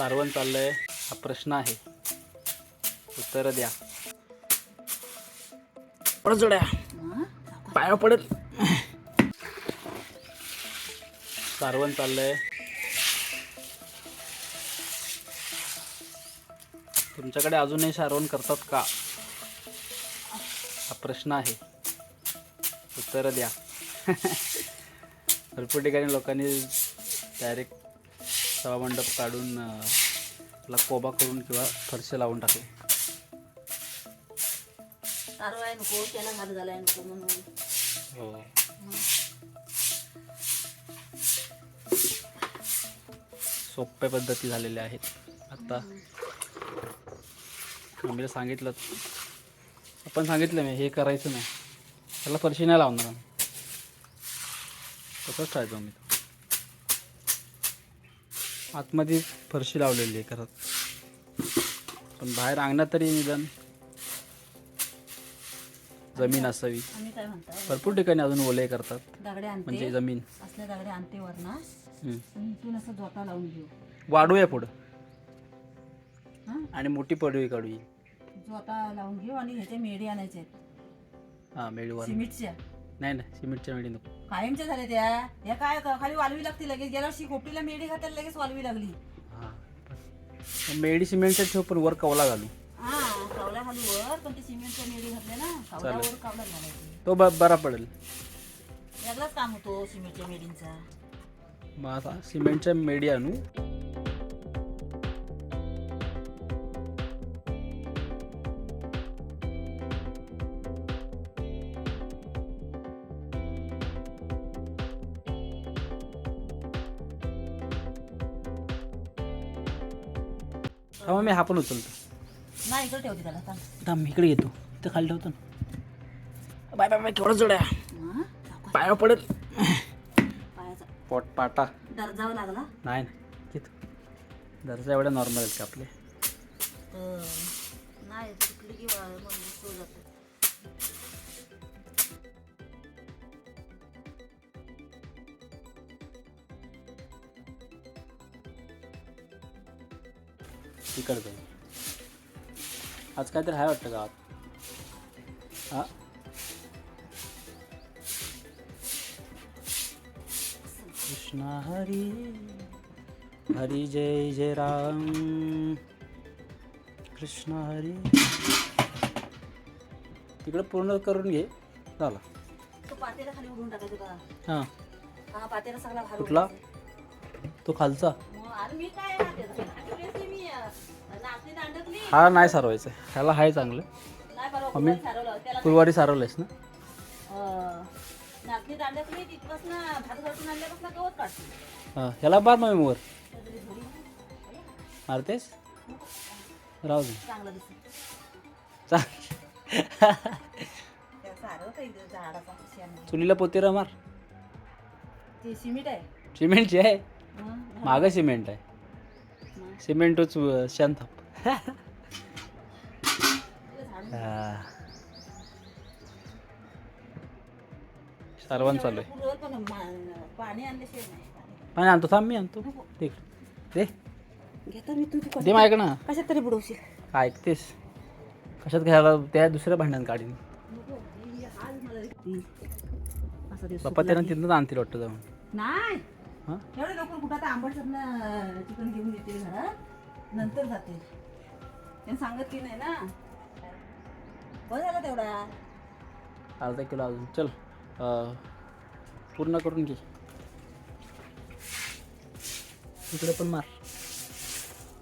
सारवण आहे हा प्रश्न आहे. उत्तर द्या. पड जोड्या. पाया पडेल सारवण चाललंय. तुमच्याकडे अजूनही सारवण करतात का? हा प्रश्न आहे. उत्तर द्या. भरपूर ठिकाणी लोकांनी डायरेक्ट सभामंडप काढून अं, त्याला कोबा करून किंवा फरशे लावून टाकले. हो. सोप्या पद्धती झालेल्या आहेत. आता मम्मीला सांगितलं आपण सांगितलं मी हे करायचं नाही. त्याला फरशी नाही लावणार तसंच ठेवायचो आम्ही. आतमध्ये फरशी लावलेली आहे घरात पण बाहेर अंगणात तरी निदान जमीन असावी. आम्ही काय म्हणतो? भरपूर ठिकाणी अजून ओले करतात. दगडे आणते. म्हणजे जमीन. असल्या दगडे आणते वरना. हम्म. आणि इथून असं जोटा लावून घेऊ. वाढूया पुढं. हा? आणि मोठी पडवी काढूया जोटा लावून घेऊ आणि ह्याचे मेडी आणायचे आहेत. हां मेळीवर सिमेंटच्या. नाही नाही सिमेंटच्या मेळी नको. कायमच्या झाल्या त्या. या काय क- खाली वालवी लागते लगेच. गेल्या वर्षी खोपटीला मेडी घातायला लगेच वालवी लागली. हां. मेळी सिमेंटच्या ठेव पण वर कवला घालू. हा कावला खाली वर पण ते सिमेंटच्या मेडी घातल्या ना. कावल्यावर कावला घालायची तो. ब बरा पडेल. वेगळाच काम होतो सिमेंटच्या मग आता सिमेंटच्या मेडी आणू. हा मग मी हा पण उचलतो. नाही इकडे ठेवते त्याला थांब. थांब इकडे येतो. ते खाली ठेवतो ना. बाय बाय बाय केवढं जोड्या? हा. पाया पडेल. पायाचा. पोट पाटा. दर्जावा लागला. नाही ना किती? दरचा एवढ्या नॉर्मल आहेत का आपले? तर तिकडं आज काहीतरी आहे वाटतं गावात. हा? कृष्णा हरी हरी जय जय राम. कृष्ण हरी. तिकडं पूर्ण करून घे. झाला. हां. हा कुठला? तो खालचा? हा नाही सारवायचं. ह्याला आहे चांगलं. मम्मी गुरुवारी सारवलंयस ना? हां ह्याला बार मम्मी वर. मारतेस? राहू दे. चुलीला पोतीरा मार. सिमेंटची आहे? मागं सिमेंट आहे. सिमेंटच शांत सारवण चालू आहे. पण आणतो थांब मी आणतो. दे. दे घेतो मी तू तू दे माझ्याकडं ना कशात तरी बुडवशील. ऐकतेस. कशात घ्यायला त्या दुसऱ्या भांड्यात काढीन. असं दिवस बाप्पा त्यांना तिथूनच आणतील वाटतं जाऊन. नाही. हां? एवढे कुठं आता चिकन घेऊन येते घरात? नंतर जाते त्यांनी सांगत की नाही ना? हो झाला तेवढा? अर्धा किलो अजून. चल अं, पूर्ण करून घे. इकडे पण मार.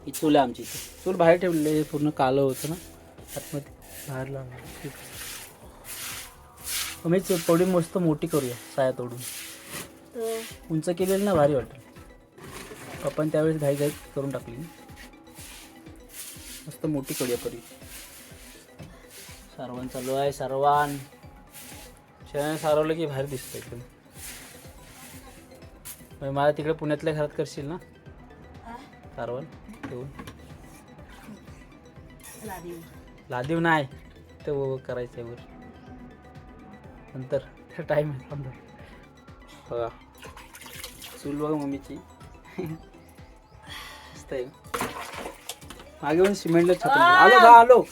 ही चूल आहे आमची इथे. चूल बाहेर ठेवलेली आहे पूर्ण कालं होतं ना. आतमध्ये बाहेर लावलं मी पवडी मस्त मोठी करूया साया तोडून. तर उंच केलेली ना भारी वाटेल. आपण त्यावेळेस घाई घाई करून टाकली मस्त मोठी करूया परी. सारवण चालू आहे सारवान. शेणाने सारवलं की भारी दिसतं एकदम मग मला तिकडे पुण्यातल्या घरात करशील ना? सारवण ठेवून लादी लादीव नाही. ते करायचं आहे वर. नंतर टाईम आहे जरा. बघा. चूल बघा मम्मीची. मस्त आहे. मागे पण सिमेंटला छापून आलो बा आलो.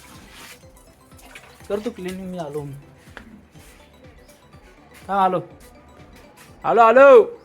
करतो क्लिनिंग मी आलो. हा आलो? आलो आलो.